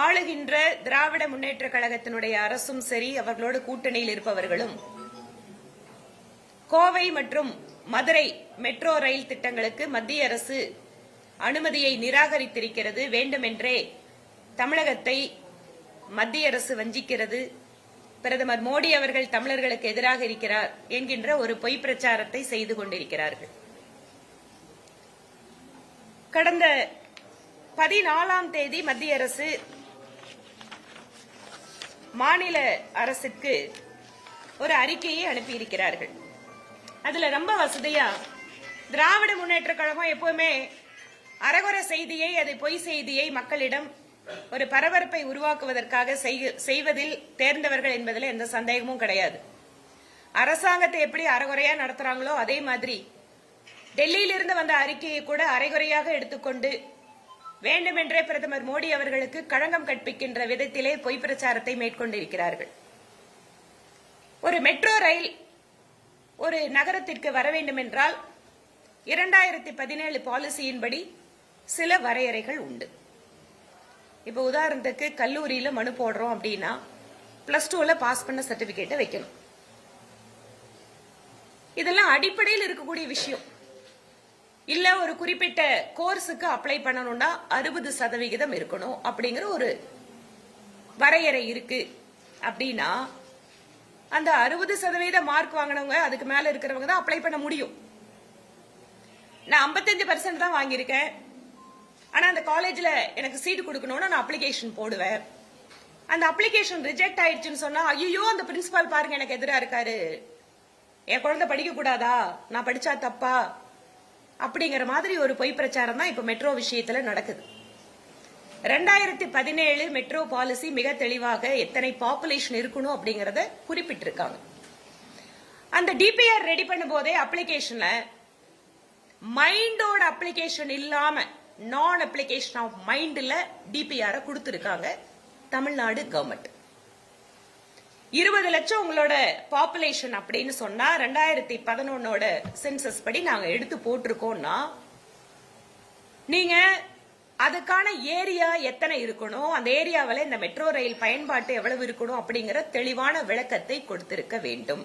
ஆளுகின்ற திராவிட முன்னேற்ற கழகத்தினுடைய அரசும் சரி அவர்களோடு கூட்டணியில் இருப்பவர்களும். கோவை மற்றும் மதுரை மெட்ரோ ரயில் திட்டங்களுக்கு மத்திய அரசு அனுமதியை நிராகரித்திருக்கிறது. வேண்டுமென்றே தமிழகத்தை மத்திய அரசு வஞ்சிக்கிறது. பிரதமர் மோடி அவர்கள் தமிழர்களுக்கு எதிராக இருக்கிறார் என்கின்ற ஒரு பொய் பிரச்சாரத்தை செய்து கொண்டிருக்கிறார்கள். கடந்த பதினாலாம் தேதி மத்திய அரசு மாநில அரசுக்கு ஒரு அறிக்கையை அனுப்பியிருக்கிறார்கள். அதுல ரொம்ப வசதியா திராவிட முன்னேற்ற கழகம் எப்பவுமே அரகுர செய்தியை அது பொய் செய்தியை மக்களிடம் ஒரு பரபரப்பை உருவாக்குவதற்காக செய்வதில் தேர்ந்தவர்கள் என்பதில் எந்த சந்தேகமும் கிடையாது. அரசாங்கத்தை எப்படி அறகுறையா நடத்துறாங்களோ அதே மாதிரி டெல்லியிலிருந்து வந்த அறிக்கையை கூட அரைகுறையாக எடுத்துக்கொண்டு வேண்டுமென்றே பிரதமர் மோடி அவர்களுக்கு களங்கம் கற்பிக்கின்ற விதத்திலே பொய் பிரச்சாரத்தை மேற்கொண்டிருக்கிறார்கள். ஒரு மெட்ரோ ரயில் ஒரு நகரத்திற்கு வர வேண்டும் என்றால் இரண்டாயிரத்தி பதினேழு பாலிசியின்படி சில வரையறைகள் உண்டு. இப்போ உதாரணத்துக்கு கல்லூரியில மனு போடுறோம் அப்படின்னா பிளஸ் டூல பாஸ் பண்ண சர்டிபிகேட்டை வைக்கணும். இதெல்லாம் அடிப்படையில் இருக்கக்கூடிய விஷயம். இல்ல ஒரு குறிப்பிட்ட கோர்ஸுக்கு அப்ளை பண்ணணும்னா அறுபது சதவிகிதம் இருக்கணும் அப்படிங்கிற ஒரு வரையறை இருக்கு. அப்படின்னா அந்த அறுபது சதவீத மார்க் வாங்கினவங்க அதுக்கு மேல இருக்கிறவங்க தான் அப்ளை பண்ண முடியும். நான் 55% பர்சன்ட் தான் வாங்கியிருக்கேன். ஆனா அந்த காலேஜ்ல எனக்கு சீட் கொடுக்கணும்னு நான் அப்ளிகேஷன் போடுவேன். அந்த அப்ளிகேஷன் ரிஜெக்ட் ஆயிடுச்சுன்னு சொன்னா ஐயோ அந்த பிரின்சிபால் பாருங்க எனக்கு எதிராக இருக்காரு. என் குழந்தை படிக்க கூடாதா நான் படிச்சா தப்பா? அப்படிங்கிற மாதிரி ஒரு பொய் பிரச்சாரம் தான் இப்ப மெட்ரோ விஷயத்துல நடக்குது. ரெண்டாயிரத்தி பதினேழு மெட்ரோ பாலிசி மிக தெளிவாக எத்தனை பாப்புலேஷன் இருக்கணும் அப்படிங்கறத குறிப்பிட்டிருக்காங்க. அந்த டிபிஆர் ரெடி பண்ணும் போதே அப்ளிகேஷன்ல மைண்டோட அப்ளிகேஷன் இல்லாம நான் அப்ளிகேஷன் ஆஃப் மைண்ட்ல டிபிஆரை கொடுத்திருக்காங்க தமிழ்நாடு கவர்மெண்ட் இருபது லட்சம் உங்களோட பாப்புலேஷன் அப்படின்னு சொன்னா ரெண்டாயிரத்தி பதினொன்னோட சென்சஸ் படி நாங்க எடுத்து போட்டிருக்கோம்னா நீங்க அதுக்கான ஏரியா எத்தனை இருக்கணும்? அந்த ஏரியாவில் இந்த மெட்ரோ ரயில் பயன்பாட்டு எவ்வளவு இருக்கணும் அப்படிங்கிற தெளிவான விளக்கத்தை கொடுத்திருக்க வேண்டும்.